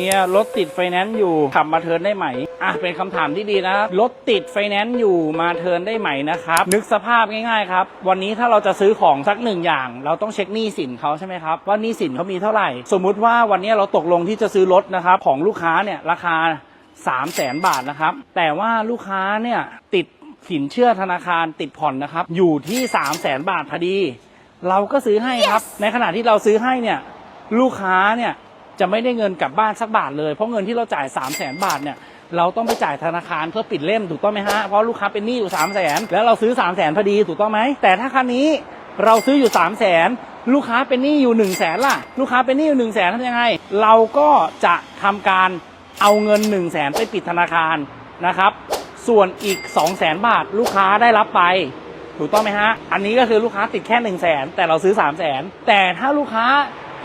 เนี่ยรถติดไฟแนนซ์อยู่ขับมาเทิร์นได้ไหม อะเป็นคำถามที่ดีนะรถติดไฟแนนซ์อยู่มาเทิร์นได้ไหมนะครับ นึกสภาพง่ายๆครับ วันนี้ถ้าเราจะซื้อของสักหนึ่งอย่าง เราต้องเช็คหนี้สินเขาใช่ไหมครับว่าหนี้สินเขามีเท่าไหร่ สมมุติว่าวันนี้เราตกลงที่จะซื้อรถนะครับของลูกค้าเนี่ยราคา3 0 0แสนบาทนะครับ แต่ว่าลูกค้าเนี่ยติดสินเชื่อธนาคารติดผ่อนนะครับ อยู่ที่3 0 0แสนบาทพอดี เราก็ซื้อให้ครับ ในขณะที่เราซื้อให้เนี่ยลูกค้าเนี่ย จะไม่ได้เงินกลับบ้านสักบาทเลยเพราะเงินที่เราจ่าย 3 0 0แสนบาทเนี่ยเราต้องไปจ่ายธนาคารเพื่อปิดเล่มถูกต้องไหมฮะเพราะลูกค้าเป็นหนี้อยู่3 0 0แสนแล้วเราซื้อ 3 0 0แสนพอดีถูกต้องไหมแต่ถ้าคันนี้เราซื้ออยู่ 3 0 0แสนลูกค้าเป็นหนี้อยู่1นึ่งแสนล่ะลูกค้าเป็นหนี้อยู่1นึ่งแสนทำยังไง เราก็จะทำการเอาเงิน1นึ่งแสนไปปิดธนาคารนะครับส่วนอีก 2 0 0แสนบาทลูกค้าได้รับไปถูกต้องไหมฮะ อันนี้ก็คือลูกค้าติดแค่1นึ่งแสนแต่เราซื้อ 3 0 0แสนแต่ถ้าลูกค้า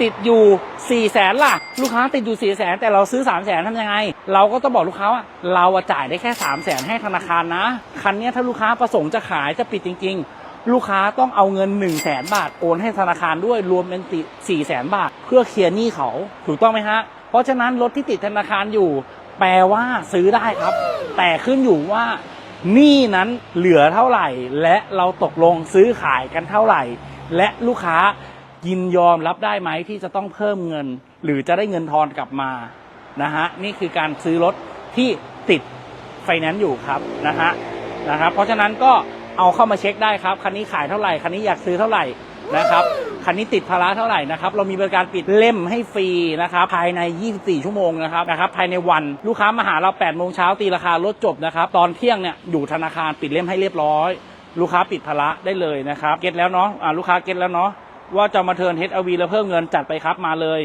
ติดอยู่4ี่แสนล่ะ ลูกค้าติดอยู่4ี่แสนแต่เราซื้อ3 0 0แสนทำยังไง เราก็ต้องบอกลูกค้าว่า เราจ่ายได้แค่3 0 0แสนให้ธนาคารนะ คันนี้ถ้าลูกค้าประสงค์จะขายจะปิดจริง ๆ ลูกค้าต้องเอาเงิน1นึ่งแสนบาทโอนให้ธนาคารด้วยรวมเป็นสี่แสนบาท เพื่อเคลียร์หนี้เขาถูกต้องไหมฮะเพราะฉะนั้นรถที่ติดธนาคารอยู่ แปลว่าซื้อได้ครับ แต่ขึ้นอยู่ว่าหนี้นั้นเหลือเท่าไหร่ และเราตกลงซื้อขายกันเท่าไหร่ และลูกค้า ยินยอมรับได้ไหมที่จะต้องเพิ่มเงิน หรือจะได้เงินทอนกลับมานะฮะนี่คือการซื้อรถที่ติดไฟแนนซ์อยู่ครับนะฮะนะครับ เพราะฉะนั้นก็เอาเข้ามาเช็คได้ครับคันนี้ขายเท่าไหร่คันนี้อยากซื้อเท่าไหร่นะครับคันนี้ติดภาระเท่าไหร่นะครับเรามีบริการปิดเล่มให้ฟรีนะครับภายใน 24 ชั่วโมงนะครับนะครับภายในวันลูกค้ามาหาเรา8โมงเช้าตีราคารถจบนะครับตอนเที่ยงเนี่ยอยู่ธนาคารปิดเล่มให้เรียบร้อย ลูกค้าปิดภาระได้เลยนะครับเก็ตแล้วเนาะอ่าลูกค้าเก็ตแล้วเนาะ ว่าจะมาเทิร์นเฮดอวีแล้วเพิ่มเงินจัดไปครับมาเลย